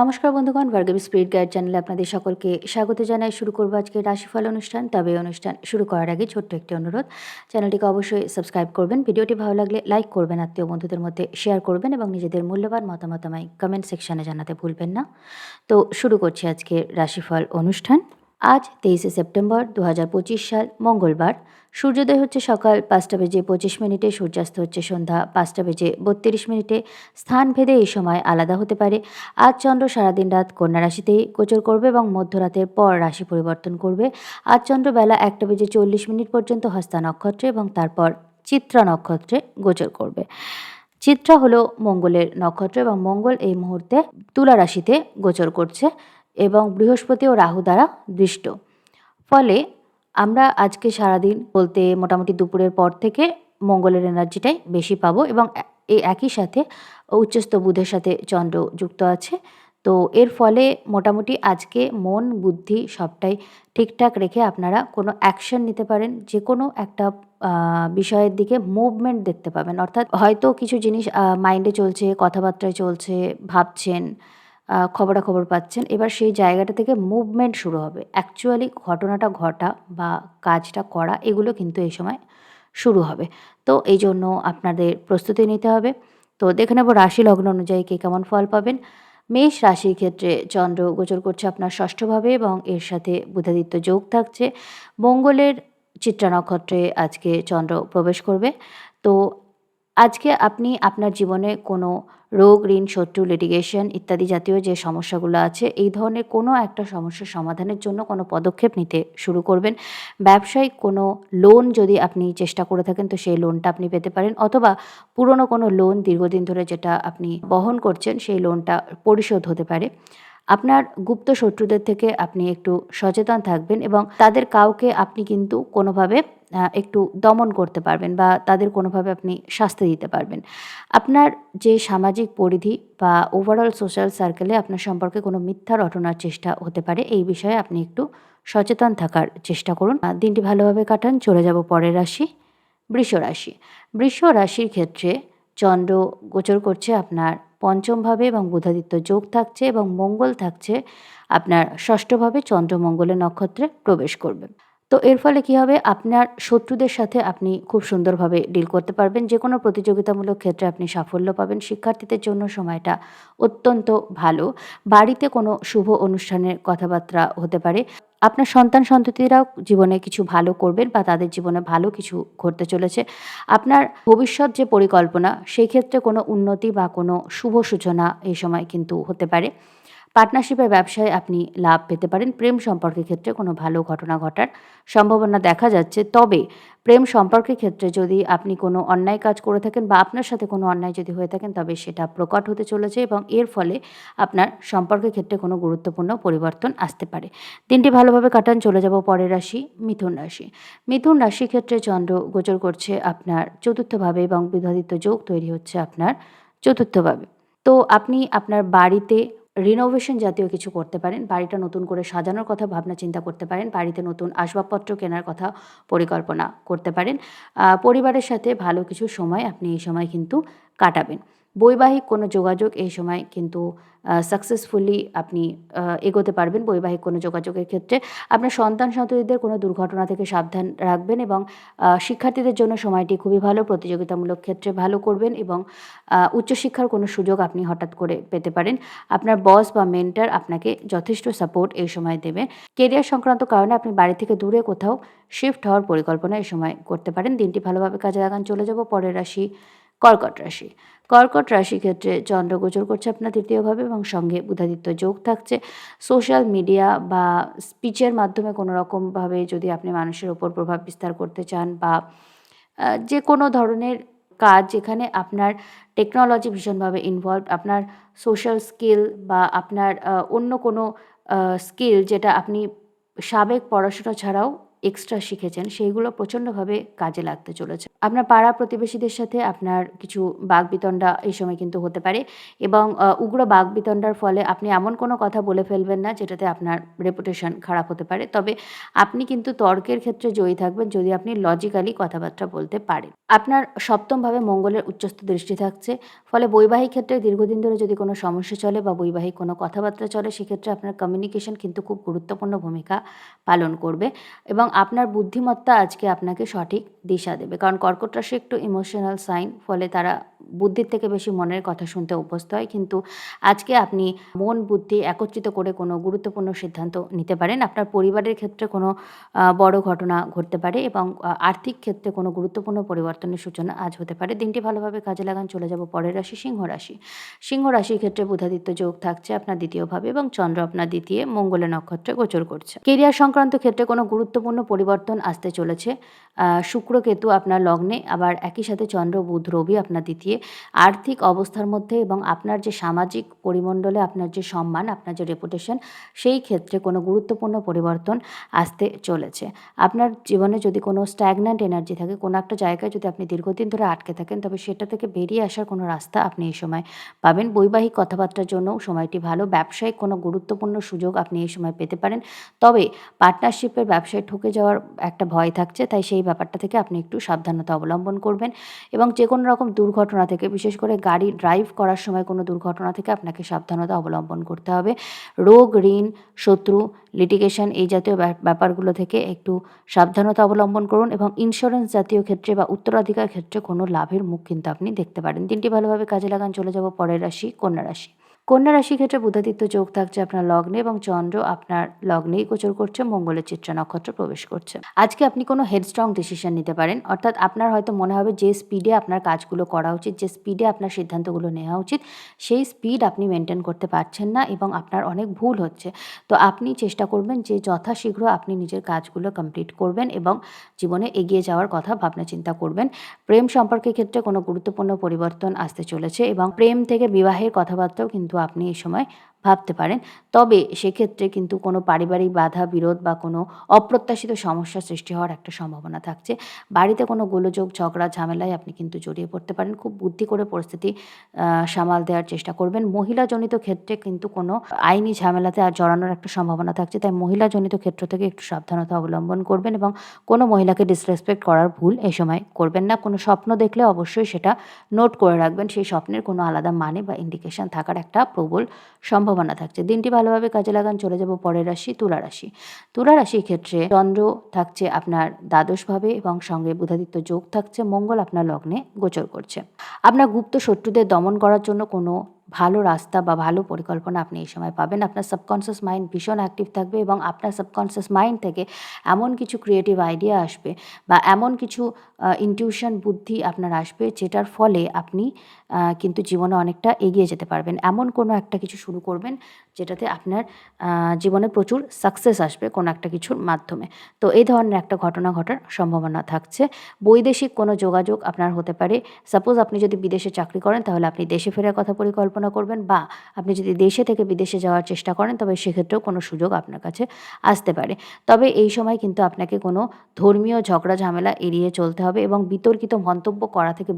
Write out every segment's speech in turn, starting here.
নমস্কার বন্ধুগণ, Bhargavi speed guide চ্যানেলে আপনাদের সকলকে স্বাগত জানাই। শুরু করব আজকে রাশিফল অনুষ্ঠান। তবে অনুষ্ঠান শুরু করার আগে ছোট্ট একটি অনুরোধ, চ্যানেলটিকে অবশ্যই সাবস্ক্রাইব করবেন। ভিডিওটি ভালো লাগলে লাইক করবেন, আত্মীয় বন্ধুদের মধ্যে শেয়ার করবেন এবং নিজেদের মূল্যবান মতামত আমায় কমেন্ট সেকশানে জানাতে ভুলবেন না। তো শুরু করছি আজকে রাশিফল অনুষ্ঠান। আজ তেইশে সেপ্টেম্বর দু হাজার পঁচিশ সাল, মঙ্গলবার। সূর্যোদয় হচ্ছে সকাল পাঁচটা বেজে পঁচিশ মিনিটে, সূর্যাস্ত হচ্ছে সন্ধ্যা পাঁচটা বেজে বত্রিশ মিনিটে। স্থান ভেদে এই সময় আলাদা হতে পারে। আজ চন্দ্র সারাদিন রাত কন্যা রাশিতেই গোচর করবে এবং মধ্যরাতের পর রাশি পরিবর্তন করবে। আজ চন্দ্র বেলা একটা বেজে চল্লিশ মিনিট পর্যন্ত হস্তা নক্ষত্রে এবং তারপর চিত্রা নক্ষত্রে গোচর করবে। চিত্রা হলো মঙ্গলের নক্ষত্র এবং মঙ্গল এই মুহূর্তে তুলা রাশিতে গোচর করছে। এবং বৃহস্পতি ও রাহু দ্বারা দৃষ্ট। ফলে আমরা আজকে সারাদিন বলতে মোটামুটি দুপুরের পর থেকে মঙ্গলের এনার্জিটাই বেশি পাবো এবং এই একই সাথে উচ্চস্থ বুধের সাথে চন্দ্র যুক্ত আছে। তো এর ফলে মোটামুটি আজকে মন, বুদ্ধি সবটাই ঠিকঠাক রেখে আপনারা কোনো অ্যাকশন নিতে পারেন যে কোনো একটা বিষয়ের দিকে মুভমেন্ট দেখতে পাবেন। অর্থাৎ হয়তো কিছু জিনিস মাইন্ডে চলছে, কথাবার্তায় চলছে, ভাবছেন খবরাখবর পাচ্ছেন। এবার সেই জায়গাটা থেকে মুভমেন্ট শুরু হবে। অ্যাকচুয়ালি ঘটনাটা ঘটা বা কাজটা করা এগুলো কিন্তু এই সময় শুরু হবে। তো এই জন্য আপনাদের প্রস্তুতি নিতে হবে। তো দেখে নেব রাশি লগ্ন অনুযায়ী কে কেমন ফল পাবেন। মেষ রাশির ক্ষেত্রে চন্দ্র গোচর করছে আপনার ষষ্ঠভাবে এবং এর সাথে বুধাদিত্য যোগ থাকছে। মঙ্গলের চিত্রা নক্ষত্রে আজকে চন্দ্র প্রবেশ করবে। তো আজকে আপনি আপনার জীবনে কোনো রোগ, ঋণ, শত্রু লিটিগেশন ইত্যাদি জাতীয় যে সমস্যাগুলো আছে, এই ধরনের কোনো একটা সমস্যার সমাধানের জন্য কোনো পদক্ষেপ নিতে শুরু করবেন। ব্যবসায়িক কোনো লোন যদি আপনি চেষ্টা করে থাকেন, তো সেই লোনটা আপনি পেতে পারেন। অথবা পুরনো কোনো লোন দীর্ঘদিন ধরে যেটা আপনি বহন করছেন, সেই লোনটা পরিশোধ হতে পারে। আপনার গুপ্ত শত্রুদের থেকে আপনি একটু সচেতন থাকবেন এবং তাদের কাউকে আপনি কিন্তু কোনোভাবে একটু দমন করতে পারবেন বা তাদের কোনোভাবে আপনি শাস্তি দিতে পারবেন। আপনার যে সামাজিক পরিধি বা ওভারঅল সোশ্যাল সার্কেলে আপনার সম্পর্কে কোনো মিথ্যা রটনার চেষ্টা হতে পারে, এই বিষয়ে আপনি একটু সচেতন থাকার চেষ্টা করুন। দিনটি ভালোভাবে কাটান। চলে যাব পরের রাশি বৃষ রাশি বৃষ রাশির ক্ষেত্রে চন্দ্র গোচর করছে আপনার পঞ্চমভাবে এবং বুধাদিত্য যোগ থাকছে এবং মঙ্গল থাকছে, আপনার ষষ্ঠভাবে চন্দ্রমঙ্গলের নক্ষত্রে প্রবেশ করবে। তো এর ফলে কী হবে? আপনার শত্রুদের সাথে আপনি খুব সুন্দরভাবে ডিল করতে পারবেন। যে কোনো প্রতিযোগিতামূলক ক্ষেত্রে আপনি সাফল্য পাবেন। শিক্ষার্থীদের জন্য সময়টা অত্যন্ত ভালো। বাড়িতে কোনো শুভ অনুষ্ঠানের কথাবার্তা হতে পারে। আপনার সন্তান সন্ততিরাও জীবনে কিছু ভালো করবেন বা তাদের জীবনে ভালো কিছু ঘটতে চলেছে। আপনার ভবিষ্যৎ যে পরিকল্পনা, সেই ক্ষেত্রে কোনো উন্নতি বা কোনো শুভ সূচনা এই সময় কিন্তু হতে পারে। পার্টনারশিপের ব্যবসায় আপনি লাভ পেতে পারেন। প্রেম সম্পর্কের ক্ষেত্রে কোনো ভালো ঘটনা ঘটার সম্ভাবনা দেখা যাচ্ছে। তবে প্রেম সম্পর্কের ক্ষেত্রে যদি আপনি কোনো অন্যায় কাজ করে থাকেন বা আপনার সাথে কোনো অন্যায় যদি হয়ে থাকেন, তবে সেটা প্রকট হতে চলেছে এবং এর ফলে আপনার সম্পর্কের ক্ষেত্রে কোনো গুরুত্বপূর্ণ পরিবর্তন আসতে পারে। দিনটি ভালোভাবে কাটান। চলে যাব পরের রাশি, মিথুন রাশি। মিথুন রাশির ক্ষেত্রে চন্দ্র গোচর করছে আপনার চতুর্থভাবে এবং বিধাদিত্য যোগ তৈরি হচ্ছে আপনার চতুর্থভাবে। তো আপনি আপনার বাড়িতে রিনোভেশন জাতীয় কিছু করতে পারেন, বাড়িটা নতুন করে সাজানোর কথা ভাবনা চিন্তা করতে পারেন, বাড়িতে নতুন আসবাবপত্র কেনার কথা পরিকল্পনা করতে পারেন। পরিবারের সাথে ভালো কিছু সময় আপনি এই সময় কিন্তু কাটাবেন। বৈবাহিক কোনো যোগাযোগ এই সময় কিন্তু সাকসেসফুলি আপনি এগোতে পারবেন বৈবাহিক কোনো যোগাযোগের ক্ষেত্রে। আপনার সন্তান সন্ততিদের কোনো দুর্ঘটনা থেকে সাবধান রাখবেন এবং শিক্ষার্থীদের জন্য সময়টি খুবই ভালো, প্রতিযোগিতামূলক ক্ষেত্রে ভালো করবেন এবং উচ্চশিক্ষার কোনো সুযোগ আপনি হঠাৎ করে পেতে পারেন। আপনার বস বা মেন্টার আপনাকে যথেষ্ট সাপোর্ট এই সময় দেবে। কেরিয়ার সংক্রান্ত কারণে আপনি বাড়ি থেকে দূরে কোথাও শিফট হওয়ার পরিকল্পনা এই সময় করতে পারেন। দিনটি ভালোভাবে কাজে লাগান, চলে যাব, পরের রাশি কর্কট রাশি। কর্কট রাশি ক্ষেত্রে চন্দ্র গোচর করছে আপনার তৃতীয়ভাবে এবং সঙ্গে বুধাদিত্য যোগ থাকছে। সোশ্যাল মিডিয়া বা স্পিচের মাধ্যমে কোনো রকমভাবে যদি আপনি মানুষের ওপর প্রভাব বিস্তার করতে চান বা যে কোনো ধরনের কাজ যেখানে আপনার টেকনোলজি ভীষণভাবে ইনভলভ আপনার সোশ্যাল স্কিল বা আপনার অন্য কোনো স্কিল যেটা আপনি সাবেক পড়াশোনা ছাড়াও এক্সট্রা শিখেছেন, সেইগুলো প্রচণ্ডভাবে কাজে লাগতে চলেছে। আপনার পাড়া প্রতিবেশীদের সাথে আপনার কিছু বাগবিতণ্ডা এই সময় কিন্তু হতে পারে এবং উগ্র বাগবিতণ্ডার ফলে আপনি এমন কোনো কথা বলে ফেলবেন না যেটাতে আপনার রেপুটেশন খারাপ হতে পারে। তবে আপনি কিন্তু তর্কের ক্ষেত্রে জয়ী থাকবেন যদি আপনি লজিক্যালি কথাবার্তা বলতে পারেন। আপনার সপ্তমভাবে মঙ্গলের উচ্চস্থ দৃষ্টি থাকছে, ফলে বৈবাহিক ক্ষেত্রে দীর্ঘদিন ধরে যদি কোনো সমস্যা চলে বা বৈবাহিক কোনো কথাবার্তা চলে, সেক্ষেত্রে আপনার কমিউনিকেশন কিন্তু খুব গুরুত্বপূর্ণ ভূমিকা পালন করবে এবং আপনার বুদ্ধিমত্তা আজকে আপনাকে সঠিক দিশা দেবে। কারণ কর্কট রাশি একটু ইমোশনাল সাইন ফলে তারা বুদ্ধির থেকে বেশি মনের কথা শুনতে অভ্যস্ত হয়। কিন্তু আজকে আপনি মন, বুদ্ধি একত্রিত করে কোনো গুরুত্বপূর্ণ সিদ্ধান্ত নিতে পারেন। আপনার পরিবারের ক্ষেত্রে কোনো বড় ঘটনা ঘটতে পারে এবং আর্থিক ক্ষেত্রে কোনো গুরুত্বপূর্ণ পরিবর্তনের সূচনা আজ হতে পারে। দিনটি ভালোভাবে কাজে লাগান, চলে যাব পরের রাশি, সিংহ রাশি। সিংহ রাশির ক্ষেত্রে বুধাদিত্য যোগ থাকছে আপনার দ্বিতীয়ভাবে এবং চন্দ্র আপনার দ্বিতীয় মঙ্গলের নক্ষত্রে গোচর করছে। কেরিয়ার সংক্রান্ত ক্ষেত্রে কোনো গুরুত্বপূর্ণ পরিবর্তন আসতে চলেছে। শুক্র কেতু আপনার লগ্নে, আবার একই সাথে চন্দ্র, বুধ, রবি আপনার দ্বিতীয়। আর্থিক অবস্থার মধ্যে এবং আপনার যে সামাজিক পরিমণ্ডলে আপনার যে সম্মান, আপনার যে রেপুটেশন সেই ক্ষেত্রে কোনো গুরুত্বপূর্ণ পরিবর্তন আসতে চলেছে। আপনার জীবনে যদি কোনো স্ট্যাগন্যান্ট এনার্জি থাকে, কোনো একটা জায়গায় যদি আপনি দীর্ঘদিন ধরে আটকে থাকেন, তবে সেটা থেকে বেরিয়ে আসার কোনো রাস্তা আপনি এই সময় পাবেন। বৈবাহিক কথাবার্তার জন্যও সময়টি ভালো, ব্যবসায়িক কোনো গুরুত্বপূর্ণ সুযোগ আপনি এই সময় পেতে পারেন। তবে পার্টনারশিপের ব্যবসায় ঠকে যাওয়ার একটা ভয় থাকছে, তাই সেই ব্যাপারটা থেকে আপনি একটু সাবধানতা অবলম্বন করবেন এবং যে কোনো রকম দুর্ঘটনা থেকে, বিশেষ করে গাড়ি ড্রাইভ করার সময় কোনো দুর্ঘটনা থেকে আপনাকে সাবধানতা অবলম্বন করতে হবে। রোগ, ঋণ, শত্রু লিটিগেশন এই জাতীয় ব্যাপ- ব্যাপারগুলো থেকে একটু সাবধানতা অবলম্বন করুন এবং ইন্স্যুরেন্স জাতীয় ক্ষেত্রে বা উত্তরাধিকার ক্ষেত্রে কোনো লাভের মুখ কিন্তু আপনি দেখতে পারেন। দিনটি ভালোভাবে কাজে লাগান। চলে যাব পরের রাশি, কন্যা রাশি। কন্যা রাশি ক্ষেত্রে বুধাদিত্য যোগ থাকছে আপনার লগ্নে এবং চন্দ্র আপনার লগ্নেই গোচর করছে, মঙ্গলের চিত্রা নক্ষত্র প্রবেশ করছে। আজকে আপনি কোনো হেডস্ট্রং ডিসিশন নিতে পারেন, অর্থাৎ আপনার হয়তো মনে হবে যে স্পিডে আপনার কাজগুলো করা উচিত, যে স্পিডে আপনার সিদ্ধান্তগুলো নেওয়া উচিত, সেই স্পিড আপনি মেনটেন করতে পারছেন না এবং আপনার অনেক ভুল হচ্ছে। তো আপনি চেষ্টা করবেন যে যথাশীঘ্র আপনি নিজের কাজগুলো কমপ্লিট করবেন এবং জীবনে এগিয়ে যাওয়ার কথা ভাবনা চিন্তা করবেন। প্রেম সম্পর্কের ক্ষেত্রে কোনো গুরুত্বপূর্ণ পরিবর্তন আসতে চলেছে এবং প্রেম থেকে বিবাহের কথাবার্তাও কিন্তু আপনি এই সময় ভাবতে পারেন। তবে সেক্ষেত্রে কিন্তু কোনো পারিবারিক বাধা, বিরোধ বা কোনো অপ্রত্যাশিত সমস্যা সৃষ্টি হওয়ার একটা সম্ভাবনা থাকছে। বাড়িতে কোনো গোলযোগ, ঝগড়া, ঝামেলায় আপনি কিন্তু জড়িয়ে পড়তে পারেন। খুব বুদ্ধি করে পরিস্থিতি সামাল দেওয়ার চেষ্টা করবেন। মহিলাজনিত ক্ষেত্রে কিন্তু কোনো আইনি ঝামেলাতে আর জড়ানোর একটা সম্ভাবনা থাকছে। তাই মহিলাজনিত ক্ষেত্র থেকে একটু সাবধানতা অবলম্বন করবেন এবং কোনো মহিলাকে ডিসরেসপেক্ট করার ভুল এই সময় করবেন না। কোনো স্বপ্ন দেখলে অবশ্যই সেটা নোট করে রাখবেন। সেই স্বপ্নের কোনো আলাদা মানে বা ইন্ডিকেশন থাকার একটা প্রবল সম্ভাবনা থাকছে। দিনটি ভালোভাবে কাজে লাগান, চলে যাব পরের রাশি, তুলা রাশি। তুলা রাশির ক্ষেত্রে চন্দ্র থাকছে আপনার দ্বাদশভাবে এবং সঙ্গে বুধাদিত্য যোগ থাকছে, মঙ্গল আপনার লগ্নে গোচর করছে। আপনার গুপ্ত শত্রুদের দমন করার জন্য কোনো ভালো রাস্তা বা ভালো পরিকল্পনা আপনি এই সময় পাবেন। আপনার সাবকনসিয়াস মাইন্ড ভীষণ অ্যাক্টিভ থাকবে এবং আপনার সাবকনসিয়াস মাইন্ড থেকে এমন কিছু ক্রিয়েটিভ আইডিয়া আসবে বা এমন কিছু ইনটিউশন বুদ্ধি আপনার আসবে যেটার ফলে আপনি কিন্তু জীবনে অনেকটা এগিয়ে যেতে পারবেন। এমন কোনো একটা কিছু শুরু করবেন যেটাতে আপনার জীবনে প্রচুর সাকসেস আসবে কোনো একটা কিছুর মাধ্যমে। তো এই ধরনের একটা ঘটনা ঘটার সম্ভাবনা থাকছে। বৈদেশিক কোনো যোগাযোগ আপনার হতে পারে। সাপোজ আপনি যদি বিদেশে চাকরি করেন, তাহলে আপনি দেশে ফেরার কথা পরিকল্পনা করবেন বা আপনি যদি দেশে থেকে বিদেশে যাওয়ার চেষ্টা করেন, তবে সেক্ষেত্রেও কোনো সুযোগ আপনার কাছে আসতে পারে। তবে এই সময় কিন্তু আপনাকে কোনো ধর্মীয় ঝগড়া ঝামেলা এড়িয়ে চলতে হবে এবং বিতর্কিত মন্তব্য করা থেকে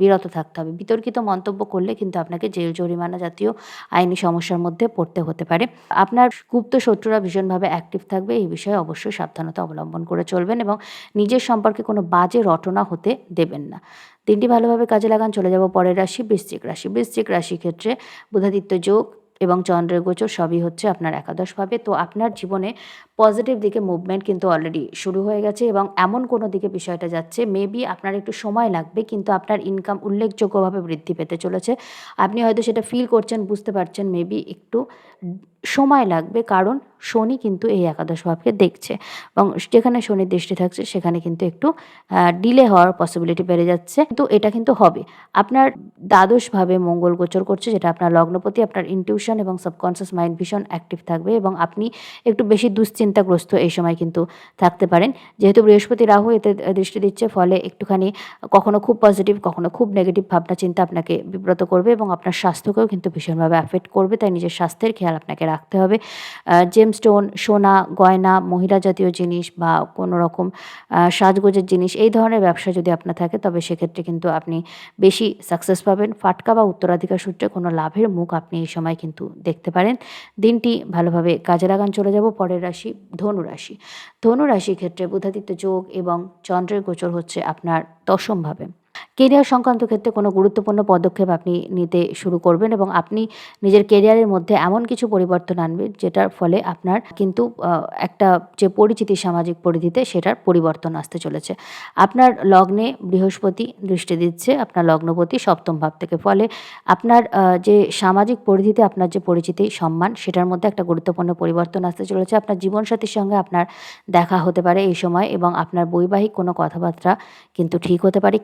বিরত থাকতে হবে। বিতর্কিত মন্তব্য করলে কিন্তু আপনাকে জেল জরিমানা জাতীয় আইনি সমস্যার মধ্যে পড়তে হতে পারে। আপনার গুপ্ত শত্রুরা ভীষণভাবে অ্যাক্টিভ থাকবে, এই বিষয়ে অবশ্যই সাবধানতা অবলম্বন করে চলবেন এবং নিজের সম্পর্কে কোনো বাজে রটনা হতে দেবেন না। দিনটি ভালোভাবে কাজে লাগান, চলে যাব পরের রাশি, বৃশ্চিক রাশি। বৃশ্চিক রাশি ক্ষেত্রে বুধাদিত্য যোগ এবং চন্দ্রের গোচর সবই হচ্ছে আপনার একাদশভাবে তো আপনার জীবনে পজিটিভ দিকে মুভমেন্ট কিন্তু অলরেডি শুরু হয়ে গেছে এবং এমন কোনো দিকে বিষয়টা যাচ্ছে মেবি আপনার একটু সময় লাগবে, কিন্তু আপনার ইনকাম উল্লেখযোগ্যভাবে বৃদ্ধি পেতে চলেছে। আপনি হয়তো সেটা ফিল করছেন, বুঝতে পারছেন মেবি একটু সময় লাগবে, কারণ শনি কিন্তু এই একাদশ ভাবকে দেখছে এবং যেখানে শনির দৃষ্টি থাকছে, সেখানে কিন্তু একটু ডিলে হওয়ার পসিবিলিটি বেড়ে যাচ্ছে, কিন্তু এটা কিন্তু হবে। আপনার দ্বাদশভাবে মঙ্গল গোচর করছে, যেটা আপনার লগ্নপতি, আপনার ইনটিউশন এবং সাবকনসিয়াস মাইন্ড ভীষণ অ্যাক্টিভ থাকবে এবং আপনি একটু বেশি দুশ্চিন্তাগ্রস্ত এই সময় কিন্তু থাকতে পারেন। যেহেতু বৃহস্পতি রাহু এতে দৃষ্টি দিচ্ছে, ফলে একটুখানি কখনো খুব পজিটিভ কখনো খুব নেগেটিভ ভাবনা চিন্তা আপনাকে বিব্রত করবে এবং আপনার স্বাস্থ্যকেও কিন্তু ভীষণভাবে অ্যাফেক্ট করবে। তাই নিজের স্বাস্থ্যের খেয়াল আপনাকে রাখতে হবে। জেমস্টোন সোনা, গয়না, মহিলা জাতীয় জিনিস বা কোনো রকম সাজগোজের জিনিস, এই ধরনের ব্যবসা যদি আপনার থাকে, তবে সেক্ষেত্রে কিন্তু আপনি বেশি সাকসেস পাবেন। ফাটকা বা উত্তরাধিকার সূত্রে কোনো লাভের মুখ আপনি এই সময় কিন্তু দেখতে পারেন। দিনটি ভালোভাবে কাজে লাগান, চলে যাব পরের রাশি ধনুরাশি। ধনুরাশির ক্ষেত্রে বুধাদিত্য যোগ এবং চন্দ্রের গোচর হচ্ছে আপনার দশমভাবে কেরিয়ার সংক্রান্ত ক্ষেত্রে কোনো গুরুত্বপূর্ণ পদক্ষেপ আপনি নিতে শুরু করবেন এবং আপনি নিজের কেরিয়ারের মধ্যে এমন কিছু পরিবর্তন আনবেন যেটার ফলে আপনার কিন্তু একটা যে পরিচিতি সামাজিক পরিধিতে সেটার পরিবর্তন আসতে চলেছে। আপনার লগ্নে বৃহস্পতি দৃষ্টি দিচ্ছে, আপনার লগ্নপতি সপ্তম ভাব থেকে, ফলে আপনার যে সামাজিক পরিধিতে আপনার যে পরিচিতি, সম্মান, সেটার মধ্যে একটা গুরুত্বপূর্ণ পরিবর্তন আসতে চলেছে। আপনার জীবনসাথীর সঙ্গে আপনার দেখা হতে পারে এই সময় এবং আপনার বৈবাহিক কোনো কথাবার্তা কিন্তু ঠিক হতে পারে।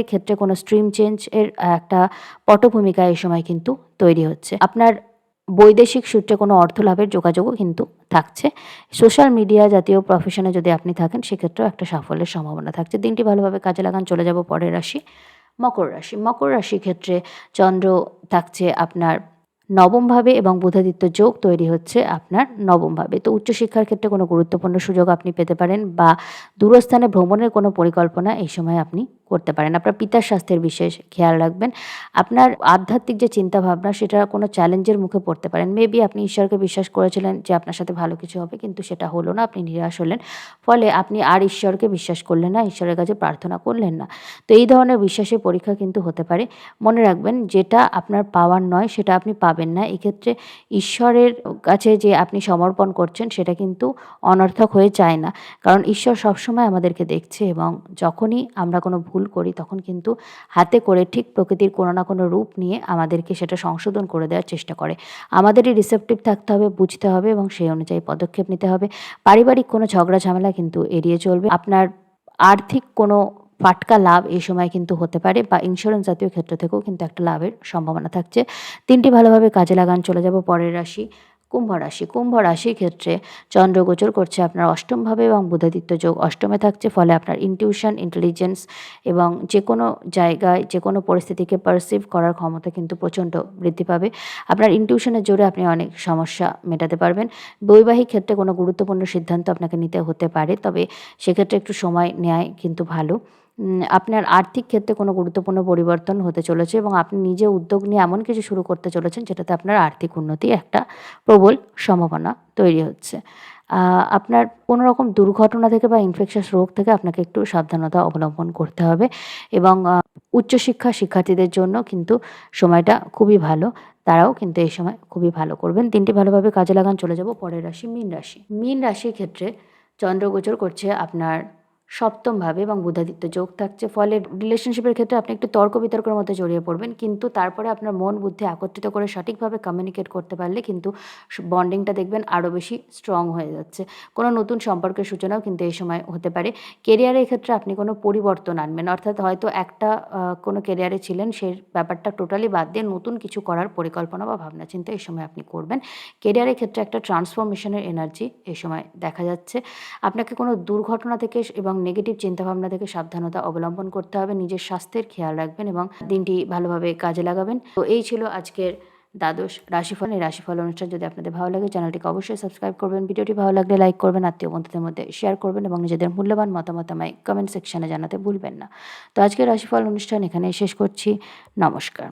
কেরিয়ারের ক্ষেত্রে কোনো স্ট্রিম চেঞ্জ এর একটা পটভূমিকা এই সময় কিন্তু তৈরি হচ্ছে। আপনার বৈদেশিক সূত্রে কোনো অর্থ লাভের যোগাযোগও কিন্তু থাকছে। সোশ্যাল মিডিয়া জাতীয় প্রফেশনে যদি আপনি থাকেন, সেক্ষেত্রেও একটা সাফল্যের সম্ভাবনা থাকছে। দিনটি ভালোভাবে কাজে লাগান, চলে যাব পরের রাশি, মকর রাশি। মকর রাশির ক্ষেত্রে চন্দ্র থাকছে আপনার নবমভাবে এবং বুধাদিত্য যোগ তৈরি হচ্ছে আপনার নবমভাবে। তো উচ্চশিক্ষার ক্ষেত্রে কোনো গুরুত্বপূর্ণ সুযোগ আপনি পেতে পারেন বা দূরস্থানে ভ্রমণের কোনো পরিকল্পনা এই সময় আপনি করতে পারেন। আপনার পিতার স্বাস্থ্যের বিশেষ খেয়াল রাখবেন। আপনার আধ্যাত্মিক যে চিন্তাভাবনা, সেটা কোনো চ্যালেঞ্জের মুখে পড়তে পারেন। মেবি আপনি ঈশ্বরকে বিশ্বাস করেছিলেন যে আপনার সাথে ভালো কিছু হবে, কিন্তু সেটা হলো না, আপনি নিরাশ হলেন। ফলে আপনি আর ঈশ্বরকে বিশ্বাস করলেন না, ঈশ্বরের কাছে প্রার্থনা করলেন না। তো এই ধরনের বিশ্বাসের পরীক্ষা কিন্তু হতে পারে। মনে রাখবেন, যেটা আপনার পাওয়ার নয়, সেটা আপনি পাবেন না। এক্ষেত্রে ঈশ্বরের কাছে যে আপনি সমর্পণ করছেন, সেটা কিন্তু অনর্থক হয়ে যায় না। কারণ ঈশ্বর সবসময় আমাদেরকে দেখছে এবং যখনই আমরা কোনো ভুল ভুল করি, তখন কিন্তু হাতে করে ঠিক প্রকৃতির কোনো না কোনো রূপ নিয়ে আমাদেরকে সেটা সংশোধন করে দেওয়ার চেষ্টা করে। আমাদেরই রিসেপটিভ থাকতে হবে, বুঝতে হবে এবং সেই অনুযায়ী পদক্ষেপ নিতে হবে। পারিবারিক কোনো ঝগড়া ঝামেলা কিন্তু এড়িয়ে চলবে। আপনার আর্থিক কোনো ফাটকা লাভ এই সময় কিন্তু হতে পারে বা ইন্স্যুরেন্স জাতীয় ক্ষেত্র থেকেও কিন্তু একটা লাভের সম্ভাবনা থাকছে। তিনটি ভালোভাবে কাজে লাগান, চলে যাব পরের রাশি। কুম্ভ রাশি। কুম্ভ রাশির ক্ষেত্রে চন্দ্রগোচর করছে আপনার অষ্টমভাবে এবং বুধাদিত্য যোগ অষ্টমে থাকছে, ফলে আপনার ইনটিউশন ইন্টেলিজেন্স এবং যে কোনো জায়গায় যে কোনো পরিস্থিতিকে পারসিভ করার ক্ষমতা কিন্তু প্রচণ্ড বৃদ্ধি পাবে। আপনার ইনটিউশনের জোরে আপনি অনেক সমস্যা মেটাতে পারবেন। বৈবাহিক ক্ষেত্রে কোনো গুরুত্বপূর্ণ সিদ্ধান্ত আপনাকে নিতে হতে পারে, তবে সেক্ষেত্রে একটু সময় নেয় কিন্তু ভালো। আপনার আর্থিক ক্ষেত্রে কোনো গুরুত্বপূর্ণ পরিবর্তন হতে চলেছে এবং আপনি নিজে উদ্যোগ নিয়ে এমন কিছু শুরু করতে চলেছেন যেটাতে আপনার আর্থিক উন্নতি একটা প্রবল সম্ভাবনা তৈরি হচ্ছে। আপনার কোনো রকম দুর্ঘটনা থেকে বা ইনফেকশাস রোগ থেকে আপনাকে একটু সাবধানতা অবলম্বন করতে হবে এবং উচ্চশিক্ষা শিক্ষার্থীদের জন্য কিন্তু সময়টা খুবই ভালো। তারাও কিন্তু এই সময় খুবই ভালো করবেন। তিনটি ভালোভাবে কাজে লাগান, চলে যাব পরের রাশি, মীন রাশি। মীন রাশির ক্ষেত্রে চন্দ্রগোচর করছে আপনার সপ্তমভাবে এবং বুধাদিত্য যোগ থাকছে। ফলে রিলেশনশিপের ক্ষেত্রে আপনি একটু তর্ক বিতর্কের মধ্যে জড়িয়ে পড়বেন। কিন্তু তারপরে আপনার মন, বুদ্ধি একত্রিত করে সঠিকভাবে কমিউনিকেট করতে পারলে কিন্তু বন্ডিংটা দেখবেন আরও বেশি স্ট্রং হয়ে যাচ্ছে। কোনো নতুন সম্পর্কের সূচনাও কিন্তু এই সময় হতে পারে। কেরিয়ারের ক্ষেত্রে আপনি কোনো পরিবর্তন আনবেন। অর্থাৎ হয়তো একটা কোনো কেরিয়ারে ছিলেন সেই ব্যাপারটা টোটালি বাদ দিয়ে নতুন কিছু করার পরিকল্পনা বা ভাবনা চিন্তা এই সময় আপনি করবেন। কেরিয়ারের ক্ষেত্রে একটা ট্রান্সফরমেশনের এনার্জি এই সময় দেখা যাচ্ছে। আপনাকে কোনো দুর্ঘটনা থেকে এবং নেগেটিভ চিন্তাভাবনা থেকে সাবধানতা অবলম্বন করতে হবে, নিজের স্বাস্থ্যের খেয়াল রাখবেন এবং দিনটি ভালোভাবে কাজে লাগাবেন। তো এই ছিল আজকের দ্বাদশ রাশিফল। এই রাশিফল অনুষ্ঠান যদি আপনাদের ভালো লাগে, চ্যানেলটিকে অবশ্যই সাবস্ক্রাইব করবেন, ভিডিওটি ভালো লাগলে লাইক করবেন, আত্মীয় বন্ধুদের মধ্যে শেয়ার করবেন এবং নিজেদের মূল্যবান মতামত আমায় কমেন্ট সেকশনে জানাতে ভুলবেন না। তো আজকের রাশিফল অনুষ্ঠান এখানে শেষ করছি। নমস্কার।